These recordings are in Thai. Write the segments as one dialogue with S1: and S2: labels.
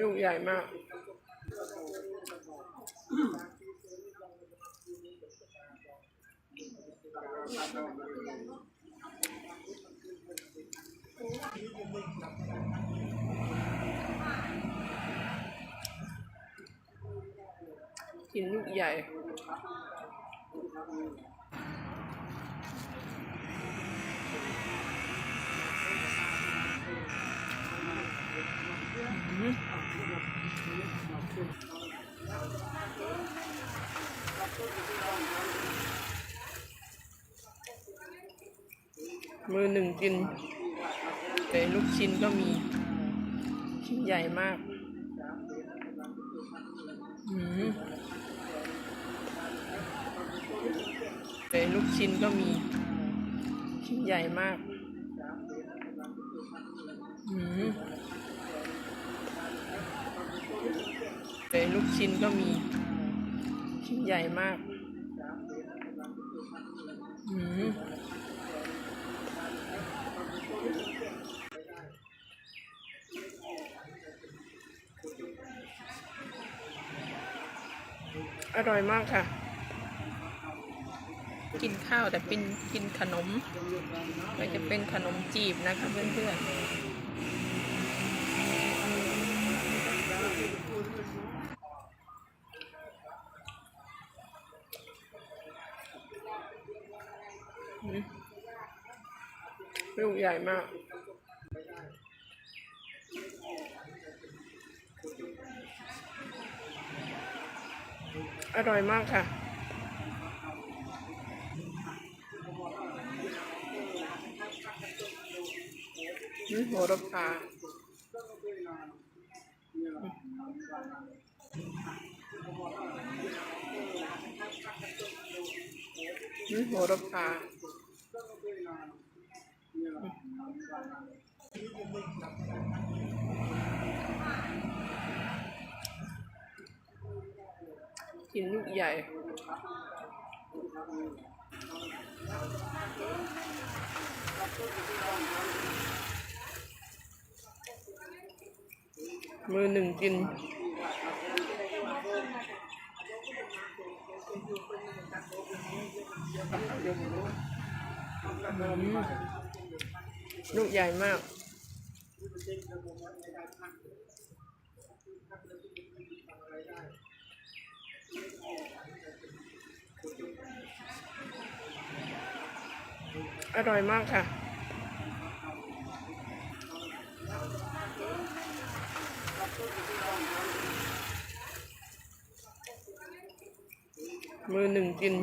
S1: ลูกใหญ่มากกินลูกใหญ่ มือหนึ่งกินแต่ลูกชิ้นก็มี ชิ้นใหญ่มากอืมแต่ลูกชิ้นก็มี ชิ้นใหญ่มาก อืมแต่ ลูกชิ้นก็มีชิ้นใหญ่มากอืมอร่อยมากค่ะ กินข้าวแต่เป็นกินขนม ก็จะเป็นขนมจีบนะคะเพื่อนๆ ลูกใหญ่มาก อร่อยมากค่ะ นี่โหระพานี่โหระพา กินลูกใหญ่มือหนึ่งกิน อืม ลูกใหญ่มาก อร่อยมากค่ะ มือหนึ่งกิน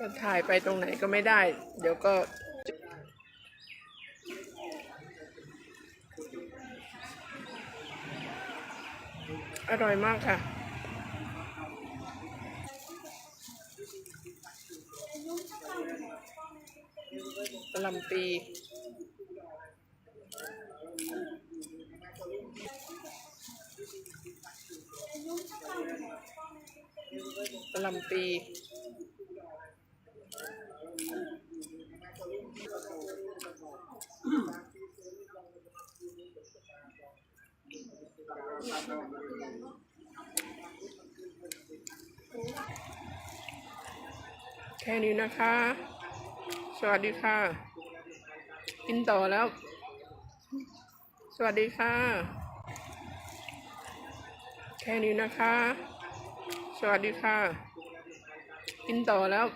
S1: ก็ถ่ายไปตรงไหนก็ไม่ได้ เดี๋ยวก็อร่อยมากค่ะ กะหล่ำปี กะหล่ำปีแค่นี้นะคะ สวัสดีค่ะ กินต่อแล้ว สวัสดีค่ะ แค่นี้นะคะ สวัสดีค่ะ กินต่อแล้ว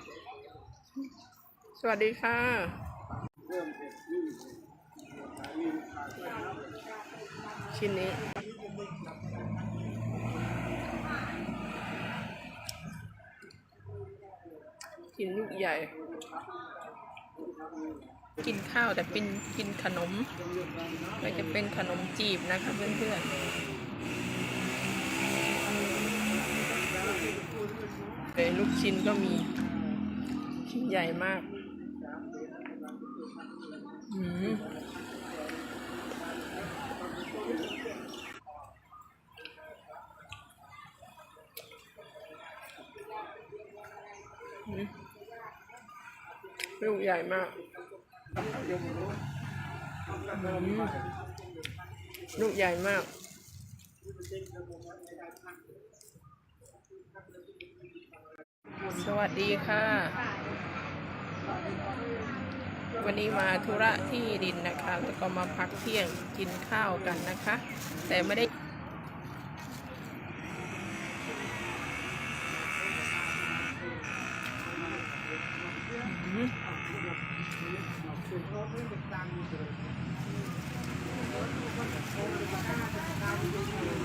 S1: สวัสดีค่ะ ชิ้นนี้ กินลูกใหญ่ กินข้าวแต่เป็นกินขนม ก็จะเป็นขนมจีบนะคะเพื่อนๆ เลยลูกชิ้นก็มีชิ้นใหญ่มากอืมลูกใหญ่มากลูกใหญ่มาก สวัสดีค่ะ วันนี้มาธุระที่ดินนะคะ แล้วก็มาพักเที่ยงกินข้าวกันนะคะ แต่ไม่ได้อืม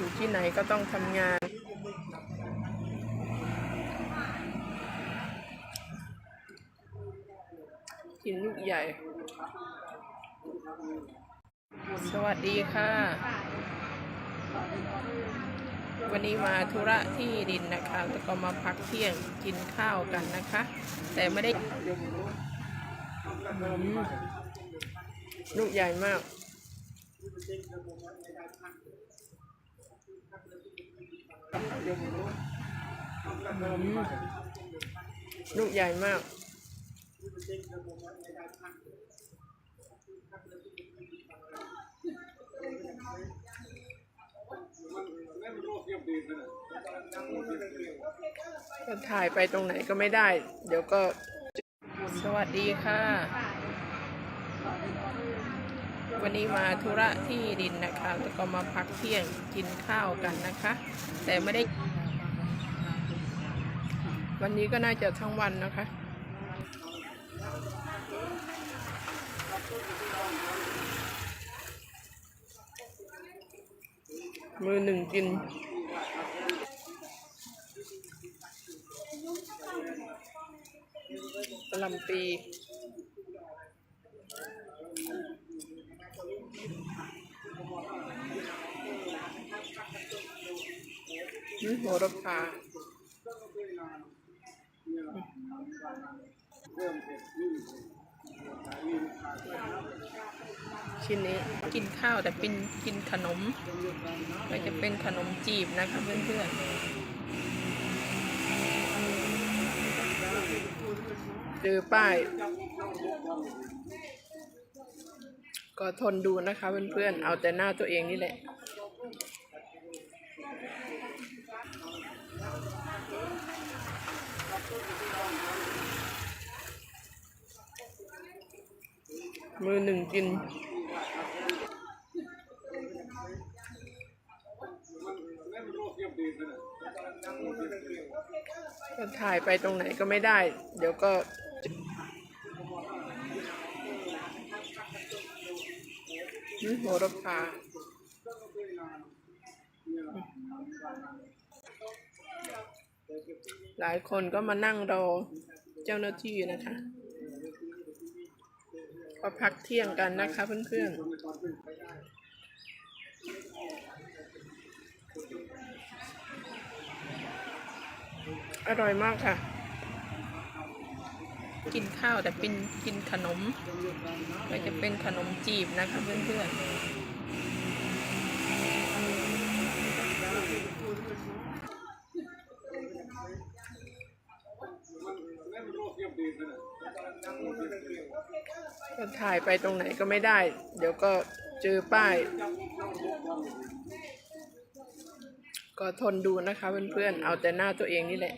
S1: อยู่ที่ไหนก็ต้องทำงาน กินลูกใหญ่ สวัสดีค่ะ วันนี้มาธุระที่ดินนะคะ แล้วก็มาพักเที่ยงกินข้าวกันนะคะ แต่ไม่ได้ลูกใหญ่มาก ลูกใหญ่มากถ่ายไปตรงไหนก็ไม่ได้ เดี๋ยวก็ สวัสดีค่ะ วันนี้มาธุระที่ดินนะคะ แล้วก็มาพักเที่ยงกินข้าวกันนะคะ แต่ไม่ได้ วันนี้ก็น่าจะทั้งวันนะคะมือหนึ่งกินกะลำปี โหระพาชิ้นนี้กินข้าวแต่เป็นกินขนมก็จะเป็นขนมจีบนะคะเพื่อนๆเจอป้าย ก็ทนดูนะคะเพื่อนๆ เอาแต่หน้าตัวเองนี่แหละ มือหนึ่งกิน ก็ถ่ายไปตรงไหนก็ไม่ได้ เดี๋ยวก็นี่โหระพา หลายคนก็มานั่งรอเจ้าหน้าที่นะคะก็พักเที่ยงกันนะคะเพื่อนๆ อร่อยมากค่ะ กินข้าวแต่เป็นกินขนม ก็จะเป็นขนมจีบนะคะเพื่อนๆ ก็ถ่ายไปตรงไหนก็ไม่ได้ เดี๋ยวก็เจอป้าย ก็ทนดูนะคะเพื่อนๆ เอาแต่หน้าตัวเองนี่แหละ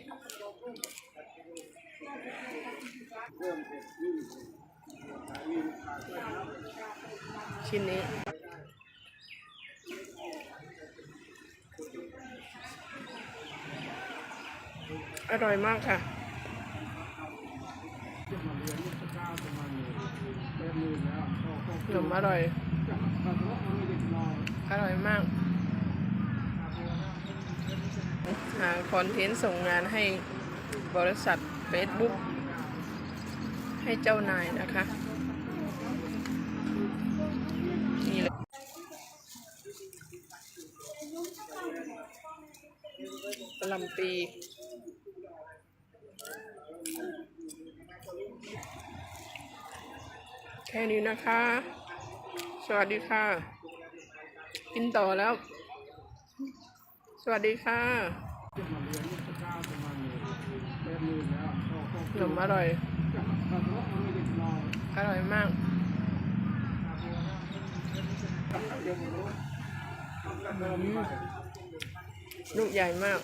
S1: ชิ้นนี้อร่อยมากค่ะ ขนมอร่อย อร่อยมาก หาคอนเทนต์ส่งงานให้บริษัท Facebook ให้เจ้านายนะคะนี่เลยลำปี แค่นี้นะคะ สวัสดีค่ะ กินต่อแล้ว สวัสดีค่ะขนมอร่อย อร่อยมากลูกใหญ่มาก